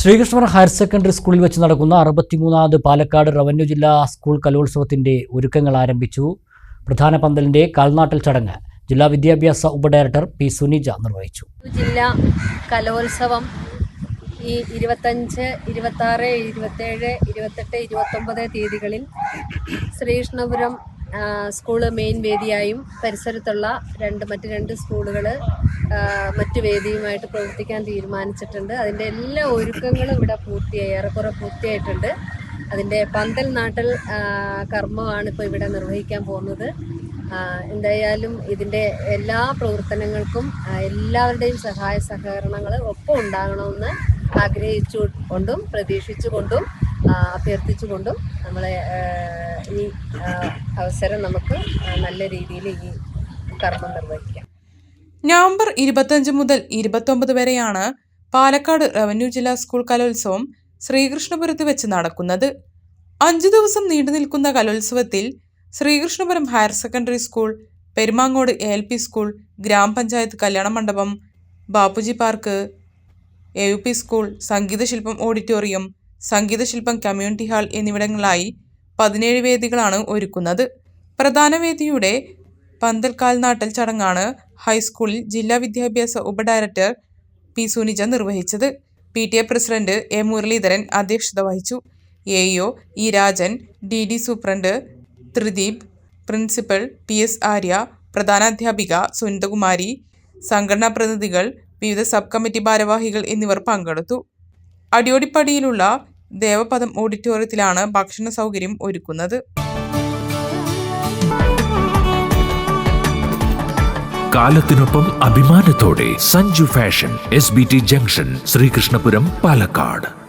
Sreekrishnapuram higher secondary സ്കൂളിൽ വെച്ച് നടക്കുന്ന അറുപത്തിമൂന്നാമത് പാലക്കാട് റവന്യൂ ജില്ലാ സ്കൂൾ കലോത്സവത്തിന്റെ ഒരുക്കങ്ങൾ ആരംഭിച്ചു. പ്രധാന പന്തലിന്റെ കാൽനാട്ടൽ ചടങ്ങ് ജില്ലാ വിദ്യാഭ്യാസ ഉപഡയറക്ടർ പി സുനിജ നിർവഹിച്ചു. ജില്ലാ കലോത്സവം ഈ ഇരുപത്തഞ്ച് ഇരുപത്താറ് ഇരുപത്തേഴ് ഇരുപത്തെട്ട് ഇരുപത്തൊമ്പത് തീയതികളിൽ ശ്രീകൃഷ്ണപുരം സ്കൂൾ മെയിൻ വേദിയായും പരിസരത്തുള്ള രണ്ട് മറ്റ് രണ്ട് സ്കൂളുകൾ മറ്റു വേദിയുമായിട്ട് പ്രവർത്തിക്കാൻ തീരുമാനിച്ചിട്ടുണ്ട്. അതിന്റെ എല്ലാ ഒരുക്കങ്ങളും ഇവിടെ പൂർത്തിയായി ഏറെക്കുറെ പൂർത്തിയായിട്ടുണ്ട്. അതിന്റെ പന്തൽ നാട്ടൽ കർമ്മമാണ് ഇപ്പോൾ ഇവിടെ നിർവഹിക്കാൻ പോകുന്നത്. എന്തായാലും ഇതിന്റെ എല്ലാ പ്രവർത്തനങ്ങൾക്കും എല്ലാവരുടെയും സഹായ സഹകരണങ്ങൾ ഒപ്പം ഉണ്ടാകണമെന്ന് ആഗ്രഹിച്ചു കൊണ്ടും പ്രതീക്ഷിച്ചുകൊണ്ടും അഭ്യർത്ഥിച്ചുകൊണ്ടും നമ്മളെ ഈ അവസരം നമുക്ക് നല്ല രീതിയിൽ ഈ കർമ്മം നിർവഹിക്കാം. നവംബർ ഇരുപത്തഞ്ച് മുതൽ ഇരുപത്തൊമ്പത് വരെയാണ് പാലക്കാട് റവന്യൂ ജില്ലാ സ്കൂൾ കലോത്സവം ശ്രീകൃഷ്ണപുരത്ത് വെച്ച് നടക്കുന്നത്. അഞ്ചു ദിവസം നീണ്ടു നിൽക്കുന്ന കലോത്സവത്തിൽ Sreekrishnapuram higher secondary school Perumangode A L P school ഗ്രാമപഞ്ചായത്ത് കല്യാണ മണ്ഡപം Bapuji park A U P school സംഗീതശില്പം auditorium സംഗീതശില്പം കമ്മ്യൂണിറ്റി ഹാൾ എന്നിവിടങ്ങളിലായി പതിനേഴ് വേദികളാണ് ഒരുക്കുന്നത്. പ്രധാന വേദിയുടെ പന്തൽക്കാൽ നാട്ടൽ ചടങ്ങാണ് ഹൈസ്കൂളിൽ ജില്ലാ വിദ്യാഭ്യാസ ഉപഡയറക്ടർ പി സുനിജ നിർവഹിച്ചത്. P T A president A Muraleedharan അധ്യക്ഷത വഹിച്ചു. A EO E Rajan D D superintendent Thrideep principal P S Arya പ്രധാനാധ്യാപിക Sunithakumari സംഘടനാ പ്രതിനിധികൾ വിവിധ സബ് കമ്മിറ്റി ഭാരവാഹികൾ എന്നിവർ പങ്കെടുത്തു. അടിയോടിപ്പടിയിലുള്ള ദേവപദം ഓഡിറ്റോറിയത്തിലാണ് ഭക്ഷണ സൗകര്യം ഒരുക്കുന്നത്. കാലത്തിനൊപ്പം അഭിമാനത്തോടെ Sanju fashion S B T junction Sreekrishnapuram Palakkad.